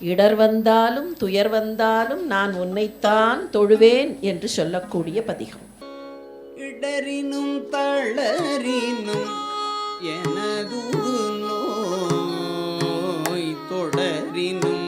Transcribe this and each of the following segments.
இடர் வந்தாலும் துயர் வந்தாலும் நான் உன்னைத்தான் தொழுவேன் என்று சொல்லக்கூடிய பதிகம். இடரினும் தளரினும் எனது நோய் தொடரினும்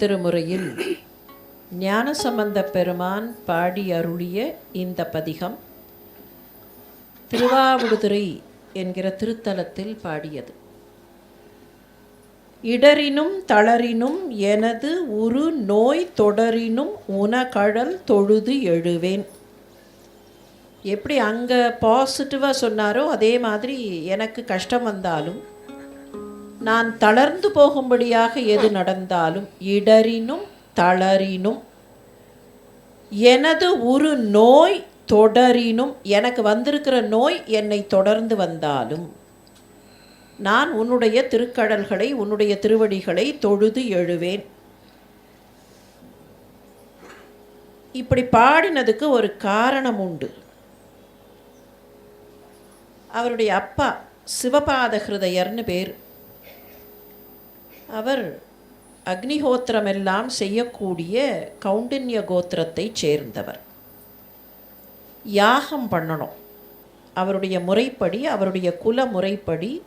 திருமுறையில் ஞானசம்பந்த பெருமான் பாடி அருளிய இந்த பதிகம் திருவாவடுதுறை என்கிற திருத்தலத்தில் பாடியது. இடரினும் தளரினும் எனது உரு நோய் தொடரினும் உனகழல் தொழுது எழுவேன். எப்படி அங்கே பாசிட்டிவாக சொன்னாரோ அதே மாதிரி எனக்கு கஷ்டம் வந்தாலும் நான் தளர்ந்து போகும்படியாக எது நடந்தாலும் இடரினும் தளரினும் எனது ஒரு நோய் தொடரினும் எனக்கு வந்திருக்கிற நோய் என்னை தொடர்ந்து வந்தாலும் நான் உன்னுடைய திருக்கடல்களை உன்னுடைய திருவடிகளை தொழுது எழுவேன். இப்படி பாடினதுக்கு ஒரு காரணம் உண்டு. அவருடைய அப்பா சிவபாத ஹிருதயர்னு பேர். அவர் அக்னிஹோத்திரமெல்லாம் செய்யக்கூடிய கௌண்டின்ய கோத்திரத்தைச் சேர்ந்தவர். யாகம் பண்ணணும். அவருடைய முறைப்படி அவருடைய குல முறைப்படி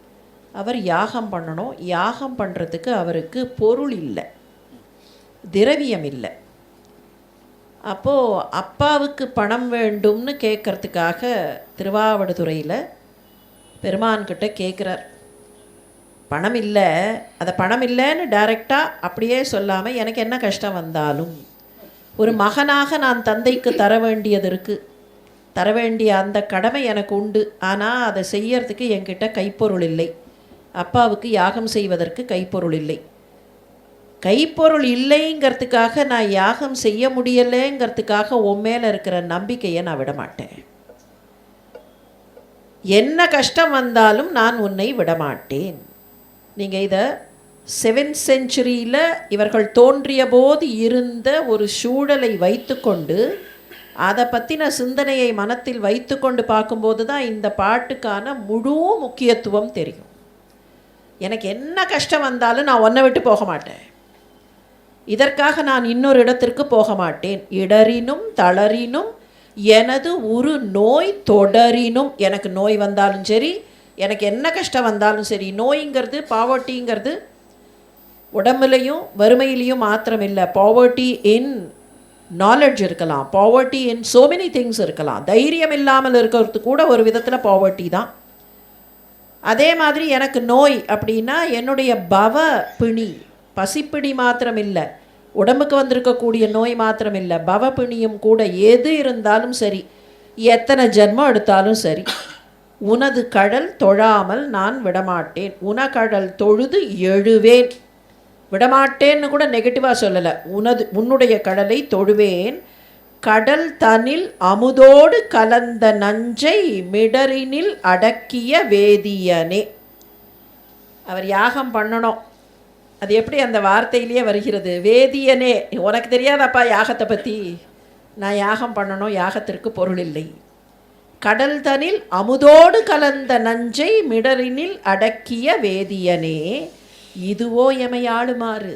அவர் யாகம் பண்ணணும். யாகம் பண்ணுறதுக்கு அவருக்கு பொருள் இல்லை. திரவியம் இல்லை. அப்போது அப்பாவுக்கு பணம் வேண்டும்னு கேட்குறதுக்காக திருவாவடுதுறையில் பெருமான்கிட்ட கேட்குறார் பணம் இல்லை. அதை பணம் இல்லைன்னு டைரெக்டாக அப்படியே சொல்லாமல் எனக்கு என்ன கஷ்டம் வந்தாலும் ஒரு மகனாக நான் தந்தைக்கு தர வேண்டியது இருக்குது தர வேண்டிய அந்த கடமை எனக்கு உண்டு. ஆனால் அதை செய்யறதுக்கு என்கிட்ட கைப்பொருள் இல்லை. அப்பாவுக்கு யாகம் செய்வதற்கு கைப்பொருள் இல்லை. கைப்பொருள் இல்லைங்கிறதுக்காக நான் யாகம் செய்ய முடியலைங்கிறதுக்காக உன் மேலே இருக்கிற நம்பிக்கையை நான் விட மாட்டேன். என்ன கஷ்டம் வந்தாலும் நான் உன்னை விடமாட்டேன் நீங்கள் இதை செவன்த் செஞ்சுரியில் இவர்கள் தோன்றிய போது இருந்த ஒரு சூழலை வைத்துக்கொண்டு அதை பற்றின சிந்தனையை மனத்தில் வைத்துக்கொண்டு பார்க்கும்போது தான் இந்த பாட்டுக்கான முழு முக்கியத்துவம் தெரியும். எனக்கு என்ன கஷ்டம் வந்தாலும் நான் ஒன்றை விட்டு போக மாட்டேன். இதற்காக நான் இன்னொரு இடத்திற்கு போக மாட்டேன். இடறினும் தளறினும் எனது ஒரு நோய் தொடரினும் எனக்கு நோய் வந்தாலும் சரி எனக்கு என்ன கஷ்டம் வந்தாலும் சரி நோய்ங்கிறது பாவர்ட்டிங்கிறது உடம்புலையும் வறுமையிலையும் மாத்திரம் இல்லை பாவர்ட்டி இன் நாலெட்ஜ் இருக்கலாம். Poverty in so many things இருக்கலாம். தைரியம் இல்லாமல் இருக்கிறது கூட ஒரு விதத்தில் பாவர்ட்டி தான். அதே மாதிரி எனக்கு நோய் அப்படின்னா என்னுடைய பவ பிணி பசிப்பிணி மாத்திரம் இல்லை உடம்புக்கு வந்திருக்கக்கூடிய நோய் மாத்திரம் இல்லை பவ பிணியும் கூட எது இருந்தாலும் சரி எத்தனை ஜென்மம் எடுத்தாலும் சரி. உனது கடல் தொழாமல் நான் விடமாட்டேன். உனகடல் தொழுது எழுவேன். விடமாட்டேன்னு கூட நெகட்டிவாக சொல்லலை. உனது உன்னுடைய கடலை தொழுவேன். கடல் தனில் அமுதோடு கலந்த நஞ்சை மிடரினில் அடக்கிய வேதியனே. அவர் யாகம் பண்ணணும். அது எப்படி அந்த வார்த்தையிலேயே வருகிறது? வேதியனே. உனக்கு தெரியாதப்பா யாகத்தை பற்றி நான் யாகம் பண்ணணும் யாகத்திற்கு பொருள் இல்லை. கடல் தனில் அமுதோடு கலந்த நஞ்சை மிடரினில் அடக்கிய வேதியனே இதுவோ எமை ஆளுமாறு?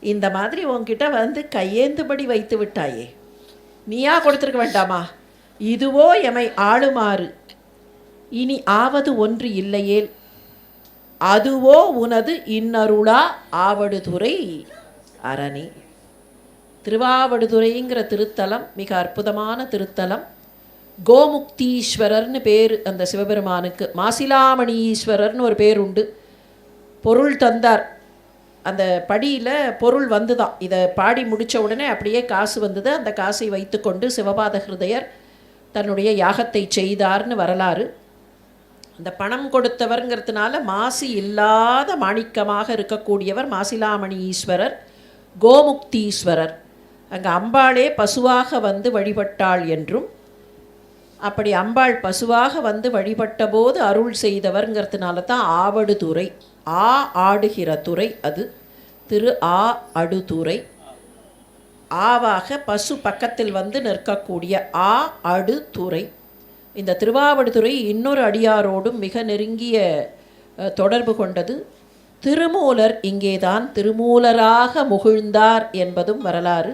இந்த மாதிரி உன்கிட்ட வந்து கையேந்துபடி வைத்து விட்டாயே. நீயா கொடுத்துருக்க வேண்டாமா? இதுவோ எமை ஆளுமாறு? இனி ஆவது ஒன்று இல்லையேல் அதுவோ உனது இன்னருளா ஆவடுதுறை அரணி. திருவாவடுதுறைங்கிற திருத்தலம் மிக அற்புதமான திருத்தலம். கோமுக்தீஸ்வரர்னு பேர் அந்த சிவபெருமானுக்கு. மாசிலாமணி ஈஸ்வரர்னு ஒரு பேர் உண்டு. பொருள் தந்தார். அந்த படியில் பொருள் வந்துதான். இதை பாடி முடித்த உடனே அப்படியே காசு வந்தது. அந்த காசை வைத்துக்கொண்டு சிவபாத ஹிருதயர் தன்னுடைய யாகத்தை செய்தார்னு வரலாறு. அந்த பணம் கொடுத்தவர்ங்கிறதுனால மாசி இல்லாத மாணிக்கமாக இருக்கக்கூடியவர் மாசிலாமணி ஈஸ்வரர் கோமுக்தீஸ்வரர். அங்கே அம்பாளே பசுவாக வந்து வழிபட்டாள் என்றும் அப்படி அம்பாள் பசுவாக வந்து வழிபட்ட போது அருள் செய்தவர்ங்கிறதுனால தான் ஆவடுதுறை ஆ ஆடுகிற துறை அது. திரு ஆ அடுதுறை ஆவாக பசு பக்கத்தில் வந்து நிற்கக்கூடிய ஆ அடுதுறை இந்த திருவாவடுதுறை இன்னொரு அடியாரோடும் மிக நெருங்கிய தொடர்பு கொண்டது. திருமூலர் இங்கேதான் திருமூலராக முகிழ்ந்தார் என்பதும் வரலாறு.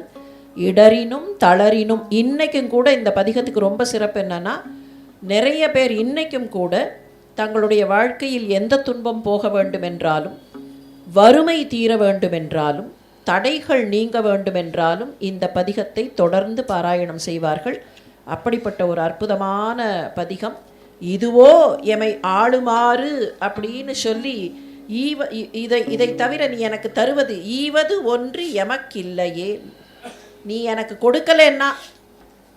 இடரினும் தளரினும் இன்றைக்கும் கூட இந்த பதிகத்துக்கு ரொம்ப சிறப்பு என்னன்னா நிறைய பேர் இன்றைக்கும் கூட தங்களுடைய வாழ்க்கையில் எந்த துன்பம் போக வேண்டுமென்றாலும் வறுமை தீர வேண்டுமென்றாலும் தடைகள் நீங்க வேண்டுமென்றாலும் இந்த பதிகத்தை தொடர்ந்து பாராயணம் செய்வார்கள். அப்படிப்பட்ட ஒரு அற்புதமான பதிகம். இதுவோ எமை ஆளுமாறு அப்படின்னு சொல்லி ஈவ இதை இதை தவிர நீ எனக்கு தருவது ஈவது ஒன்று எமக்கில்லையே. நீ எனக்கு கொடுக்கலன்னா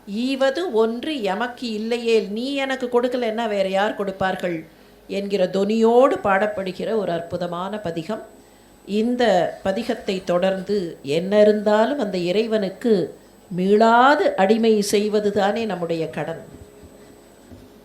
ஈவது ஒன்று எமக்கு இல்லையே நீ எனக்கு கொடுக்கலன்னா வேற யார் கொடுப்பார்கள்? என்கிற தொனியோடு பாடப்படுகிற ஒரு அற்புதமான பதிகம். இந்த பதிகத்தை தொடர்ந்து என்ன இருந்தாலும் அந்த இறைவனுக்கு மீளாது அடிமை செய்வது தானே நம்முடைய கடன்.